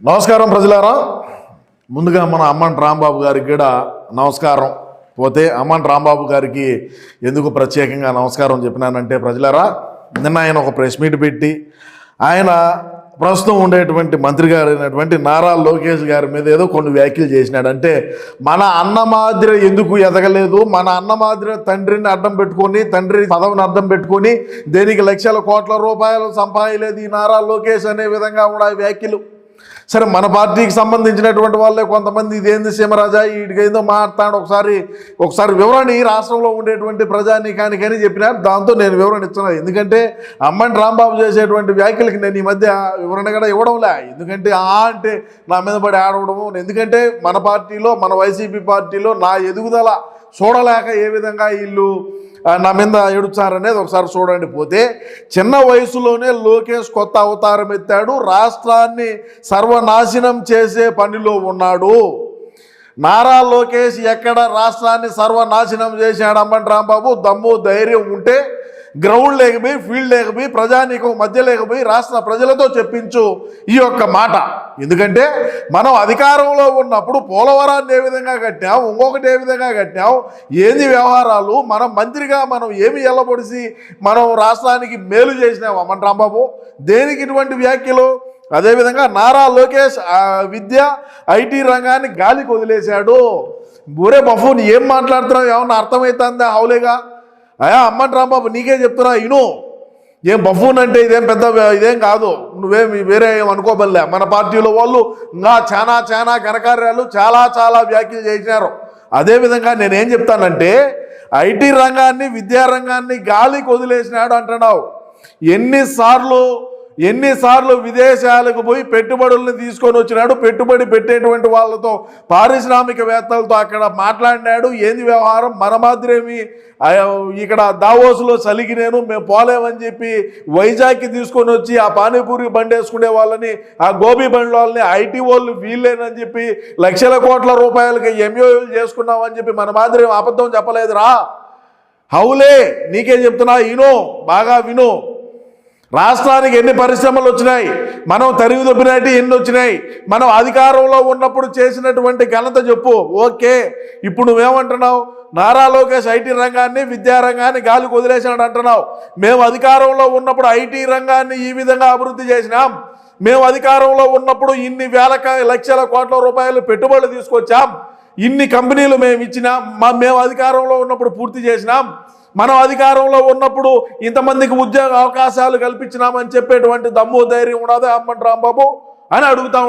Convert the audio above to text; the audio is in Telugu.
నమస్కారం ప్రజలారా. ముందుగా మన అమ్మన్ రాంబాబు గారికి కూడా నమస్కారం. పోతే అమ్మన్ రాంబాబు గారికి ఎందుకు ప్రత్యేకంగా నమస్కారం చెప్పినానంటే ప్రజలారా నిన్న ఆయన ఒక ప్రెస్ మీట్ పెట్టి ఆయన ప్రస్తుతం ఉండేటువంటి మంత్రి గారు అయినటువంటి నారా లోకేష్ గారి మీద ఏదో కొన్ని వ్యాఖ్యలు చేసినాడు అంటే మన అన్నమాదిర ఎందుకు ఎదగలేదు మన అన్నమాదిర తండ్రిని అడ్డం పెట్టుకొని తండ్రి పదవిని అడ్డం పెట్టుకొని దేనికి లక్షల కోట్ల రూపాయలు సంపాదలేదు ఈ నారా లోకేష్ అనే విధంగా కూడా వ్యాఖ్యలు. సరే మన పార్టీకి సంబంధించినటువంటి వాళ్ళే కొంతమంది ఇదేంది సీమరాజా వీడికేందో మాట్లాడు ఒకసారి ఒకసారి వివరణ ఈ రాష్ట్రంలో ఉండేటువంటి ప్రజానీకానికని చెప్పినారు. దాంతో నేను వివరణ ఇస్తున్నాను. ఎందుకంటే అమ్మని రాంబాబు చేసేటువంటి వ్యాఖ్యలకి నేను ఈ మధ్య వివరణ కూడా ఇవ్వడంలే. ఎందుకంటే ఆ అంటే నా మీద పడి ఆడవడము. ఎందుకంటే మన పార్టీలో మన వైసీపీ పార్టీలో నా ఎదుగుదల చూడలేక ఏ విధంగా వీళ్ళు నా మీద ఏడుచారనేది ఒకసారి చూడండి. పోతే చిన్న వయసులోనే లోకేష్ కొత్త అవతారం ఎత్తాడు రాష్ట్రాన్ని సర్వనాశనం చేసే పనిలో ఉన్నాడు. నారా లోకేష్ ఎక్కడ రాష్ట్రాన్ని సర్వనాశనం చేశాడు? అమ్మటి రాంబాబు దమ్ము ధైర్యం ఉంటే గ్రౌండ్ లేకపోయి ఫీల్డ్ లేకపోయి ప్రజానీకం మధ్య లేకపోయి రాష్ట్ర ప్రజలతో చెప్పించు ఈ యొక్క మాట. ఎందుకంటే మనం అధికారంలో ఉన్నప్పుడు పోలవరాన్ని ఏ విధంగా కట్టాం ఇంకొకటి ఏ విధంగా కట్టాం ఏది వ్యవహారాలు మనం మంత్రిగా మనం ఏమి ఎల్లబొడిసి మనం రాష్ట్రానికి మేలు చేసినాం అమ్మన్ రాంబాబు దేనికి ఇటువంటి వ్యాఖ్యలు? అదేవిధంగా నారా లోకేష్ విద్య ఐటీ రంగాన్ని గాలికి వదిలేశాడు. బూరే బఫూన్ ఏం మాట్లాడుతున్నావు? ఏమన్నా అర్థమవుతుందా హౌలేగా? అయా అమ్మన్ రాంబాబు నీకే చెప్తున్నా ఇను. ఏం బఫూన్ అంటే ఇదేం పెద్ద ఇదేం కాదు. నువ్వేం వేరే ఏం అనుకోబల్లే. మన పార్టీలో వాళ్ళు ఇంకా చాలా చాలా ఘనకార్యాలు చాలా చాలా వ్యాఖ్యలు చేసినారు. అదేవిధంగా నేనేం చెప్తానంటే ఐటీ రంగాన్ని విద్యారంగాన్ని గాలికి వదిలేసినాడు అంటున్నావు. ఎన్నిసార్లు ఎన్నిసార్లు విదేశాలకు పోయి పెట్టుబడుల్ని తీసుకొని వచ్చినాడు పెట్టుబడి పెట్టేటువంటి వాళ్ళతో పారిశ్రామికవేత్తలతో అక్కడ మాట్లాడినాడు. ఏంది వ్యవహారం? మన మాదిరేమి ఇక్కడ దావోసులో చలిగి నేను మేము పోలేమని చెప్పి వైజాగ్కి తీసుకొని వచ్చి ఆ పానీపూరి బండి వేసుకునే వాళ్ళని ఆ గోబీ బండి వాళ్ళని ఐటీ వాళ్ళు వీళ్ళేనని చెప్పి లక్షల కోట్ల రూపాయలకి ఎంఓయూలు చేసుకున్నామని చెప్పి మన మాదిరి అబద్ధం చెప్పలేదురా. హౌలే నీకే చెప్తున్నా? ఈనో బాగా విను. రాష్ట్రానికి ఎన్ని పరిశ్రమలు వచ్చినాయి? మనం తరిగి దొబ్బినట్టు ఎన్ని వచ్చినాయి? మనం అధికారంలో ఉన్నప్పుడు చేసినటువంటి ఘనత చెప్పు. ఓకే. ఇప్పుడు నువ్వేమంటున్నావు? నారా లోకేష్ ఐటీ రంగాన్ని విద్యారంగాన్ని గాలికి వదిలేసాడు అంటున్నావు. మేము అధికారంలో ఉన్నప్పుడు ఐటీ రంగాన్ని ఈ విధంగా అభివృద్ధి చేసినాం. మేము అధికారంలో ఉన్నప్పుడు ఇన్ని వేల లక్షల కోట్ల రూపాయలు పెట్టుబడులు తీసుకొచ్చాం. ఇన్ని కంపెనీలు మేము ఇచ్చినాం. మా మేము అధికారంలో ఉన్నప్పుడు పూర్తి చేసినాం. మనం అధికారంలో ఉన్నప్పుడు ఇంతమందికి ఉద్యోగ అవకాశాలు కల్పించినామని చెప్పేటువంటి దమ్ము ధైర్యం ఉండదు అమ్మంటి రాంబాబు అని అడుగుతా ఉన్నా